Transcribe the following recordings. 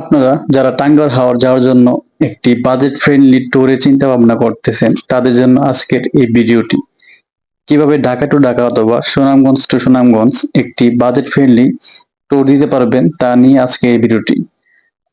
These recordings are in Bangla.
আপনারা যারা টাঙ্গার হাওর যাওয়ার জন্য একটি বাজেট ফ্রেন্ডলি ট্যুরে চিন্তা ভাবনা করতেছেন, তাদের জন্য আজকের এই ভিডিওটি। কীভাবে ঢাকা টু ঢাকা অথবা সুনামগঞ্জ টু সুনামগঞ্জ একটি বাজেট ফ্রেন্ডলি ট্যুর দিতে পারবেন, তা নিয়ে আজকে এই ভিডিওটি।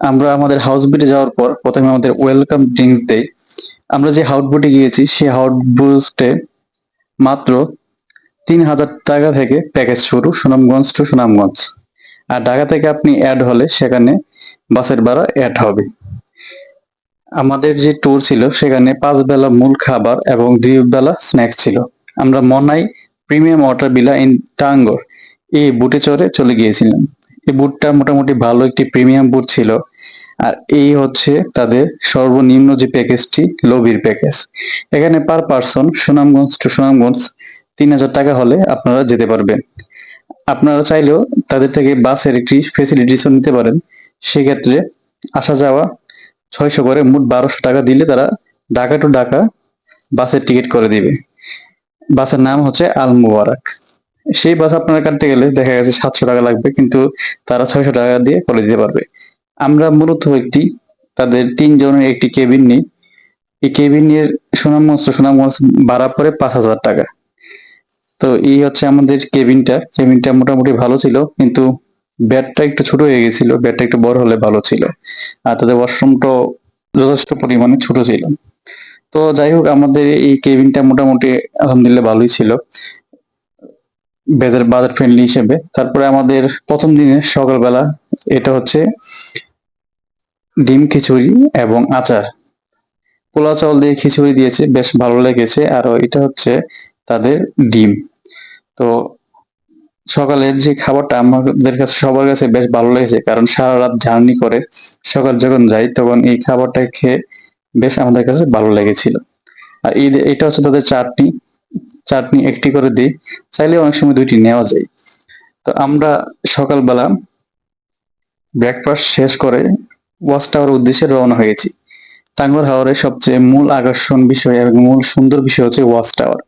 আমরা আমাদের হাউস বোটে যাওয়ার পর প্রথমে আমাদের ওয়েলকাম ড্রিঙ্কস দেয় আমরা যে হাউট বোটে গিয়েছি, সেই হাউট বোটে মাত্র তিন হাজার টাকা থেকে প্যাকেজ শুরু, সুনামগঞ্জ টু সুনামগঞ্জ। আর ঢাকা থেকে আপনি অ্যাড হলে সেখানে বাসের ভাড়া অ্যাড হবে। আমাদের যে ট্যুর ছিল, সেখানে পাঁচ বেলা মূল খাবার এবং দুই বেলা স্ন্যাক্স ছিল। আমরা মনাই premium water villa in Tanguar এই বুটে চড়ে চলে গিয়েছিলাম। এই বুটটা মোটামুটি ভালো একটি প্রিমিয়াম বুট ছিল। আর এই হচ্ছে তাদের সর্বনিম্ন যে প্যাকেজটি লবির প্যাকেজ এখানে per person Sunamganj to Sunamganj তিন হাজার টাকা হলে আপনারা যেতে পারবেন। আপনারা চাইলেও তাদের থেকে বাসের একটি ফেসিলিটিসও নিতে পারেন। সেক্ষেত্রে আসা যাওয়া ছয়শো করে মোট বারোশো টাকা দিলে তারা ঢাকা টু ঢাকা বাসের টিকিট করে দিবে। বাসের নাম হচ্ছে আল মুবারক। সেই বাস আপনারা কাটতে গেলে দেখা গেছে সাতশো টাকা লাগবে, কিন্তু তারা ছয়শো টাকা দিয়ে করে দিতে পারবে। আমরা মূলত একটি, তাদের তিনজনের একটি কেবিন নিই। এই কেবিন কেবিনের সুনামগঞ্জ সুনামগঞ্জ ভাড়া পড়ে পাঁচ হাজার টাকা। তো এই হচ্ছে আমাদের কেবিনটা কেবিনটা মোটামুটি ভালো ছিল, কিন্তু বেডটা একটু ছোট হয়ে গেছিল বেডটা একটু বড় হলে ভালো ছিল। আর তাদের ওয়াশরুমটাও যথেষ্ট পরিমাণে ছোট ছিল। তো যাই হোক, আমাদের এই কেবিনটা মোটামুটি আলহামদুলিল্লাহ ভালোই ছিল। বেজার বাজার ফ্রেন্ডলি হিসেবে। তারপরে আমাদের প্রথম দিনে সকালবেলা এটা হচ্ছে ডিম খিচুড়ি এবং আচার। পোলা চাউল দিয়ে খিচুড়ি দিয়েছে, বেশ ভালো লেগেছে। আর এটা হচ্ছে তাদের ডিম। তো সকালের যে খাবারটা আমাদের কাছে, সবার কাছে বেশ ভালো লেগেছে, কারণ সারা রাত জার্নি করে সকাল যখন যাই, তখন এই খাবারটা খেয়ে বেশ আমাদের কাছে ভালো লেগেছিল। আর এই এটা হচ্ছে তাদের চাটনি। চাটনি একটি করে দিই, চাইলে অনেক সময় দুইটি নেওয়া যায়। তো আমরা সকালবেলা ব্রেকফাস্ট শেষ করে ওয়াচ টাওয়ার উদ্দেশ্যে রওনা হয়েছি টাঙ্গর হাওরের সবচেয়ে মূল আকর্ষণ বিষয় এবং মূল সুন্দর বিষয় হচ্ছে ওয়াচ টাওয়ার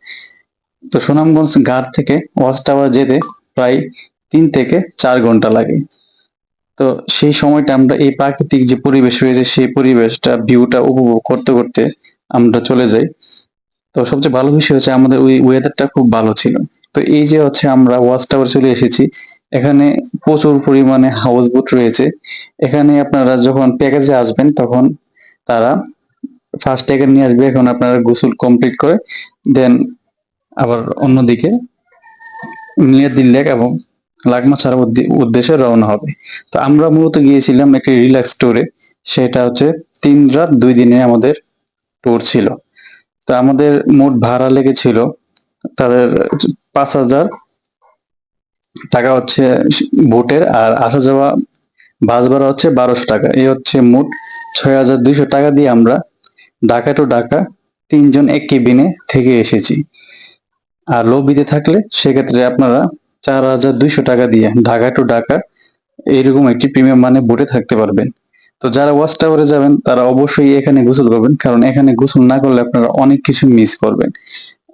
তো সুনামগঞ্জ ঘাট থেকে ওয়াচ টাওয়ার যেতে প্রায় তিন থেকে চার ঘণ্টা লাগে। তো সেই সময়টা আমরা এই প্রাকৃতিক যে পরিবেশ রয়েছে, সেই পরিবেশটা ভিউটা উপভোগ করতে করতে আমরা চলে যাই। তো সবচেয়ে ভালো বিষয় হচ্ছে আমাদের ওই ওয়েদারটা খুব ভালো ছিল। তো এই যে হচ্ছে আমরা ওয়াচ টাওয়ার চলে এসেছি, এখানে প্রচুর পরিমাণে হাউস বোট রয়েছে। এখানে আপনারা যখন প্যাকেজে আসবেন, তখন তারা ফার্স্ট ট্যাগের নিয়ে আসবে, এখন আপনারা গোসল কমপ্লিট করে দেন আবার অন্যদিকে নিয়াদিল লেক এবং লাগমা ছাড়া উদ্দেশ্যে রওনা হবে। তো আমরা মূলত গিয়েছিলাম একটি রিল্যাক্স ট্যুরে সেটা হচ্ছে তিন রাত দুই দিনে আমাদের ট্যুর ছিল। তো আমাদের মোট ভাড়া লেগেছিল তাদের পাঁচ হাজার টাকা হচ্ছে বোটের আর আসা যাওয়া বাস ভাড়া হচ্ছে বারোশো টাকা। এই হচ্ছে মোট ছয় হাজার দুইশো টাকা দিয়ে আমরা ঢাকা টু ঢাকা তিনজন এক কেবিনে থেকে এসেছি। আর লবিতে থাকলে সেক্ষেত্রে আপনারা চার হাজার দুইশো টাকা দিয়ে ঢাকা টু ঢাকা এইরকম একটি প্রিমিয়াম মানে বোটে থাকতে পারবেন। তো যারা ওয়াচ টাওয়ারে যাবেন, তারা অবশ্যই এখানে গোসল করবেন, কারণ এখানে গোসল না করলে আপনারা অনেক কিছু মিস করবেন।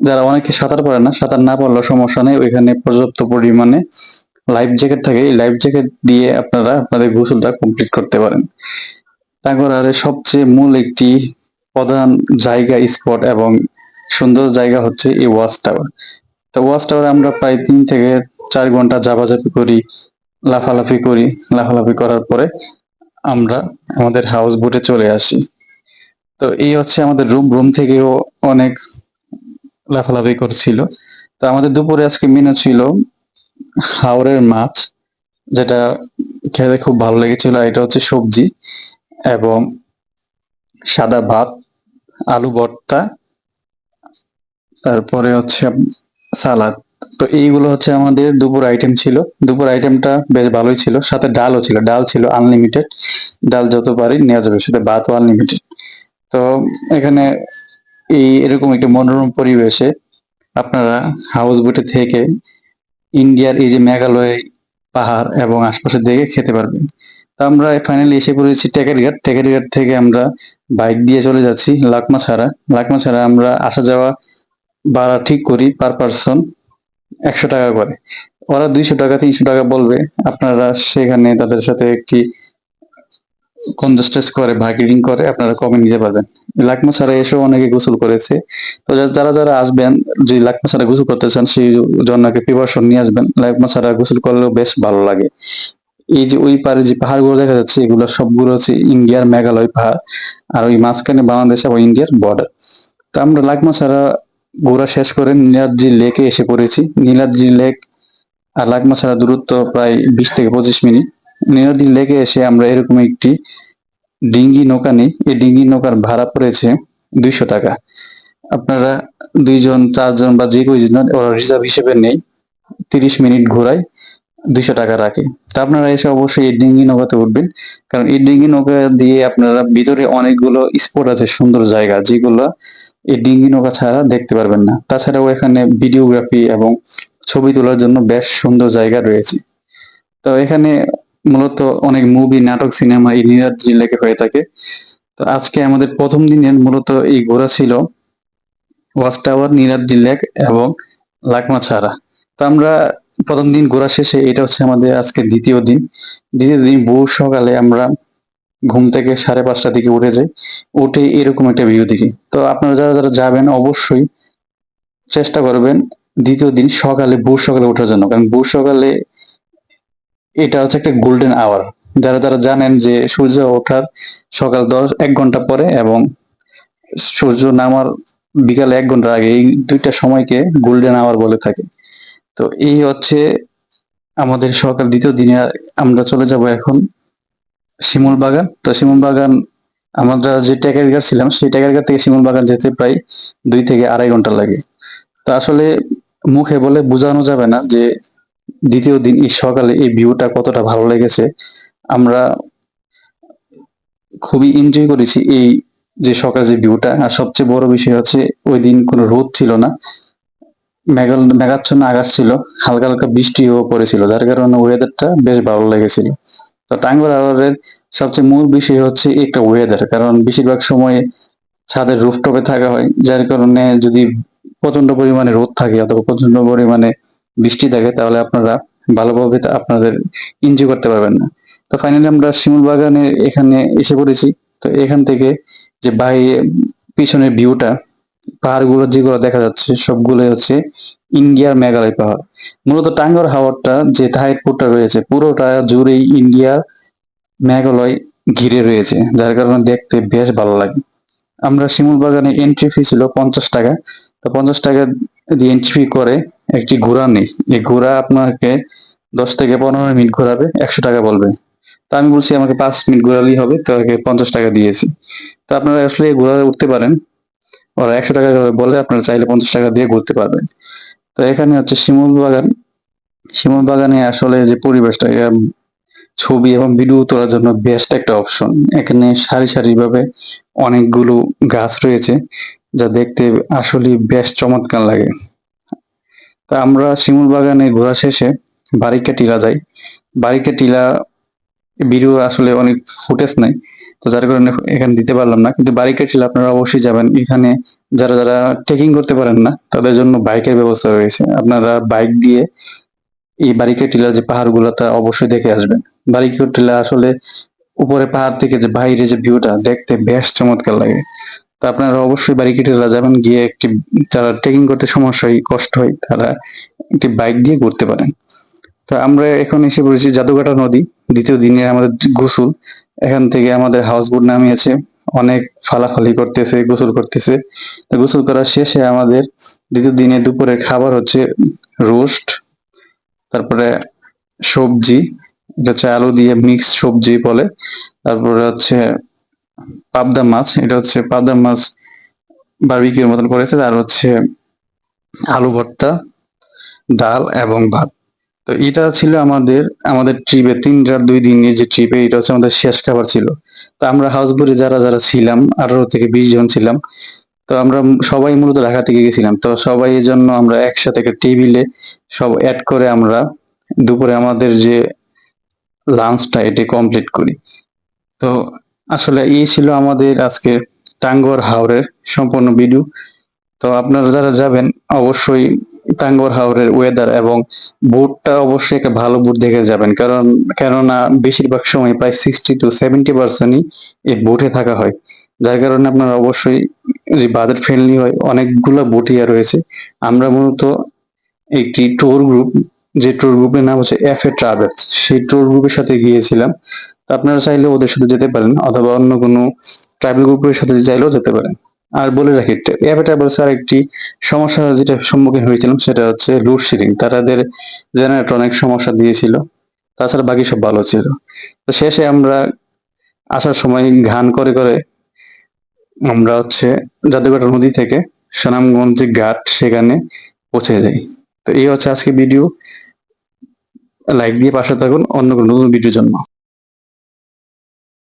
যারা অনেকে সাঁতার পারে না, সাঁতার না পারলেও সমস্যা নেই, ওইখানে পর্যাপ্ত পরিমাণে লাইফ জ্যাকেট থাকে, এই লাইফ জ্যাকেট দিয়ে আপনারা আপনাদের গোসলটা কমপ্লিট করতে পারেন। টাঙ্গরারে সবচেয়ে মূল একটি প্রধান জায়গা স্পট এবং সুন্দর জায়গা হচ্ছে এই ওয়াচ টাওয়ার। তো ওয়াচ টাওয়ারে আমরা প্রায় তিন থেকে চার ঘণ্টা জাপাজাপি করি, লাফালাফি করি। লাফালাফি করার পরে আমরা আমাদের হাউস বোটে চলে আসি। তো এই হচ্ছে আমাদের রুম রুম থেকেও অনেক লাফালাফি করছিল। তো আমাদের দুপুরে আজকে মেনু ছিল হাওরের মাছ, যেটা খেতে খুব ভালো লেগেছিল। এটা হচ্ছে সবজি এবং সাদা ভাত, আলু ভর্তা তারপরে হচ্ছে সালাদ। তো এইগুলো হচ্ছে আমাদের দুপুর আইটেম ছিল। দুপুর আইটেমটা বেশ ভালোই ছিল। সাথে ডালও ছিল। ডাল ছিল আনলিমিটেড ডাল যত পারি নেওয়া যাবে। সাথে ভাতও আনলিমিটেড তো এখানে এই এরকম একটা মনোরম পরিবেশে আপনারা হাউস বোটে থেকে ইন্ডিয়ার এই যে মেঘালয় পাহাড় এবং আশপাশের দিকে খেতে পারবেন। তো আমরা ফাইনালি এসে পড়েছি টেকারিঘাট। টেকারিঘাট থেকে আমরা বাইক দিয়ে চলে যাচ্ছি লাকমা ছাড়া। লাকমা ছাড়া আমরা আসা যাওয়া ভাড়া ঠিক করি পার পার্সন একশো টাকা করে। ওরা দুইশো টাকা, তিনশো টাকা বলবে। আপনারা সেখানে তাদের সাথে একটি কনজাস্টেস করে মার্কেটিং করে, আপনারা কমে নিতে পারবেন। লাকমা ছাড়া এসেও অনেকে গোসল করেছে। তো যারা যারা আসবেন, যে লাকমা ছাড়া গোসল করতে চান, সেই জন্যকে প্রিপারেশন নিয়ে আসবেন। লাকমা ছাড়া গোসল করলেও বেশ ভালো লাগে। এই যে ওই পারে যে পাহাড়গুলো দেখা যাচ্ছে, এগুলো সবগুলো হচ্ছে ইন্ডিয়ার মেঘালয় পাহাড়। আর ওই মাঝখানে বাংলাদেশ এবং ইন্ডিয়ার বর্ডার তো আমরা লাকমা ছাড়া ঘোরা শেষ করে নীলাদ্রি লেকে এসে পড়েছি। নীলাদ্রি লেক আর লাকমা ছাড়া দূরত্ব প্রায় বিশ থেকে পঁচিশ মিনিট। নীলাদ্রি লেকে এসে আমরা এরকম একটি ডিঙ্গি নৌকা নিই। এই ডিঙ্গি নৌকার ভাড়া পড়েছে দুইশো টাকা। আপনারা দুইজন, চারজন বা যে কয়জন ওরা রিজার্ভ হিসেবে নেই, তিরিশ মিনিট ঘোরায় দুইশো টাকা রাখে। তা আপনারা এসে অবশ্যই এই ডিঙ্গি নৌকাতে উঠবেন। কারণ এই ডিঙ্গি নৌকা দিয়ে আপনারা ভিতরে অনেকগুলো স্পট আছে, সুন্দর জায়গা, যেগুলো এই ডিঙ্গি নৌকা ছাড়া দেখতে পারবেন না। তাছাড়াও এখানে ভিডিওগ্রাফি এবং ছবি তোলার জন্য বেশ সুন্দর জায়গা রয়েছে। তো এখানে মূলত অনেক মুভি নাটক সিনেমা এই নীলাদ্রি লেকে হয়ে থাকে। তো আজকে আমাদের প্রথম দিনের মূলত এই ঘোরা ছিল ওয়াচ টাওয়ার নীলাদ্রি লেক এবং লাকমা ছাড়া তো আমরা প্রথম দিন ঘোরা শেষে এটা হচ্ছে আমাদের আজকে দ্বিতীয় দিন। দ্বিতীয় দিন বহু সকালে আমরা ঘুম থেকে সাড়ে পাঁচটা দিকে উঠে যাই, উঠে এরকম একটা ভিউ দেখি। তো আপনারা যারা যারা যাবেন অবশ্যই চেষ্টা করবেন দ্বিতীয় দিন সকালে বহু সকালে ওঠার জন্য। কারণ বহু সকালে এটা হচ্ছে একটা গোল্ডেন আওয়ার যারা যারা জানেন যে সূর্য ওঠার সকাল দশ, এক ঘণ্টা পরে এবং সূর্য নামার বিকালে এক ঘণ্টা আগে এই দুইটা সময়কে গোল্ডেন আওয়ার বলে থাকে। তো এই হচ্ছে আমাদের সকাল দ্বিতীয় দিনে আমরা চলে যাব এখন শিমুল বাগান। তো শিমুল বাগান, আমরা যে ট্যাকেরগার ছিলাম, সেই ট্যাকেরগার থেকে শিমুল বাগান যেতে প্রায় দুই থেকে আড়াই ঘণ্টা লাগে। তো আসলে মুখে বলে বোঝানো যাবে না যে দ্বিতীয় দিন এই সকালে এই ভিউটা কতটা ভালো লেগেছে। আমরা খুবই এনজয় করেছি এই যে সকাল যে ভিউটা। আর সবচেয়ে বড় বিষয় হচ্ছে ওই দিন কোনো রোদ ছিল না। মেঘাল মেঘাচ্ছন্ন আকাশ ছিল, হালকা হালকা বৃষ্টিও পড়েছিল, যার কারণে ওয়েদারটা বেশ ভালো লেগেছিল। তো টাঙ্গুয়ার আওয়ারের সবচেয়ে মূল বিষয় হচ্ছে একটা ওয়েদার কারণ বেশিরভাগ সময় ছাদের রুফটপে থাকা হয়, যার কারণে যদি প্রচণ্ড পরিমাণে রোদ থাকে অথবা প্রচণ্ড পরিমাণে বৃষ্টি থাকে, তাহলে আপনারা ভালোভাবে আপনাদের এনজয় করতে পারবেন না। তো ফাইনালি আমরা শিমুল বাগানে এখানে এসে পড়েছি। তো এখান থেকে যে বাইরে পিছনের ভিউটা পাহাড়গুলো যেগুলো দেখা যাচ্ছে, সবগুলোই হচ্ছে ইন্ডিয়ার মেঘালয় পাহাড়। মূলত টাঙ্গর হাওয়ারটা যে তাহিরপুরটা রয়েছে, পুরোটা জুড়েই ইন্ডিয়ার মেঘালয় ঘিরে রয়েছে, যার কারণে দেখতে বেশ ভালো লাগে। আমরা শিমুল বাগানে এন্ট্রি ফি ছিল পঞ্চাশ টাকা। তো পঞ্চাশ টাকা দিয়ে এন্ট্রি ফি করে একটি ঘোড়া নেই। এই ঘোড়া আপনাকে দশ থেকে পনেরো মিনিট ঘোরাবে, একশো টাকা বলবে। তো আমি বলছি আমাকে পাঁচ মিনিট ঘোরালেই হবে, তো তাকে পঞ্চাশ টাকা দিয়েছি। তো আপনারা আসলে ঘোড়া উঠতে পারেন। ওরা একশো টাকা করে বলে আপনারা চাইলে পঞ্চাশ টাকা দিয়ে ঘুরতে পারবেন। তো এখানে হচ্ছে শিমুল বাগান। শিমুল বাগানে আসলে যে পরিবেশটা ছবি এবং ভিডিও তোলার জন্য বেস্ট একটা অপশন এখানে সারি সারি ভাবে অনেকগুলো গাছ রয়েছে, যা দেখতে আসলে বেশ চমৎকার লাগে। তা আমরা শিমুল বাগানে ঘোরা শেষে বারিকা টিলা যাই। বারিকা টিলা ভিডিও আসলে অনেক ফুটেজ নাই তো যার কারণে এখানে দিতে পারলাম না। কিন্তু বারিকা টিলা আপনারা অবশ্যই যাবেন। এখানে যারা যারা ট্রেকিং করতে পারেন না, তাদের জন্য বাইকের ব্যবস্থা রয়েছে। আপনারা বাইক দিয়ে এই বারিকা টিলা যে পাহাড়গুলো, তা অবশ্যই দেখে আসবেন। বারিকা টিলা আসলে উপরে পাহাড় থেকে যে বাইরে যে ভিউটা, দেখতে বেশ চমৎকার লাগে। তো আপনারা অবশ্যই বারিকা টিলা যাবেন, গিয়ে একটি, যারা ট্রেকিং করতে সমস্যা হয়, কষ্ট হয়, তারা একটি বাইক দিয়ে ঘুরতে পারেন। তো আমরা এখন এসে পড়েছি জাদুঘাটা নদী, দ্বিতীয় দিনে আমাদের গোসল। এখান থেকে আমাদের হাউস বোট নামিয়েছে, অনেক ফালাফালি করতেছে, গোসল করতেছে। তো গোসল করার শেষে আমাদের দ্বিতীয় দিনে দুপুরের খাবার হচ্ছে রোস্ট, তারপরে সবজি, এটা হচ্ছে আলু দিয়ে মিক্স সবজি বলে। তারপরে হচ্ছে পাবদা মাছ, এটা হচ্ছে পাবদা মাছ বারবিকিউর মতন করেছে। আর হচ্ছে আলু ভর্তা, ডাল এবং ভাত। তো এটা ছিল আমাদের আমাদের ট্রিপে তিন রাত দুই দিনের যে ট্রিপে এটা হচ্ছে আমাদের শেষ খাবার ছিল। তো আমরা হাউস বোটে যারা যারা ছিলাম, আঠারো থেকে বিশ জন ছিলাম, তো আমরা সবাই মূলত ঢাকা থেকে গেছিলাম। তো সবাই এর জন্য আমরা একসাথে একটা টেবিলে সব অ্যাড করে আমরা দুপুরে আমাদের যে লাঞ্চটা এটি কমপ্লিট করি। তো আসলে এই ছিল আমাদের আজকে টাঙ্গর হাওরের সম্পূর্ণ ভিডিও তো আপনারা যারা যাবেন, অবশ্যই টাঙ্গর হাওরের ওয়েদার এবং বোটটা অবশ্যই একটা ভালো বোট দেখে যাবেন। কারণ, কেননা বেশিরভাগ সময় প্রায় সিক্সটি টু সেভেন্টি পার্সেন্টই এই বোটে থাকা হয়। যার কারণে আপনারা অবশ্যই যে বাজেট ফ্রেন্ডলি হয়, অনেকগুলো বোটিয়া রয়েছে। আমরা মূলত একটি ট্যুর গ্রুপ যে ট্যুর গ্রুপের নাম হচ্ছে এফ এ ট্রাভেলস সেই ট্যুর গ্রুপের সাথে গিয়েছিলাম। তো আপনারা চাইলে ওদের সাথে যেতে পারেন, অথবা অন্য কোনো ট্রাভেল গ্রুপের সাথে চাইলেও যেতে পারেন। আর বলে রাখি এ ট্রাভেলস আর একটি সমস্যা যেটা সম্মুখীন হয়েছিলাম, সেটা হচ্ছে লোডশেডিং তাদের জেনারেটর অনেক সমস্যা দিয়েছিল, তাছাড়া বাকি সব ভালো ছিল। তো শেষে আমরা আসার সময় ঘান করে করে আমরা হচ্ছে জাদুঘাটা নদী থেকে সুনামগঞ্জ যে ঘাট সেখানে পৌঁছে যাই। তো এই হচ্ছে আজকে ভিডিও লাইক দিয়ে পাশে থাকুন, অন্য কোনো নতুন ভিডিওর জন্য।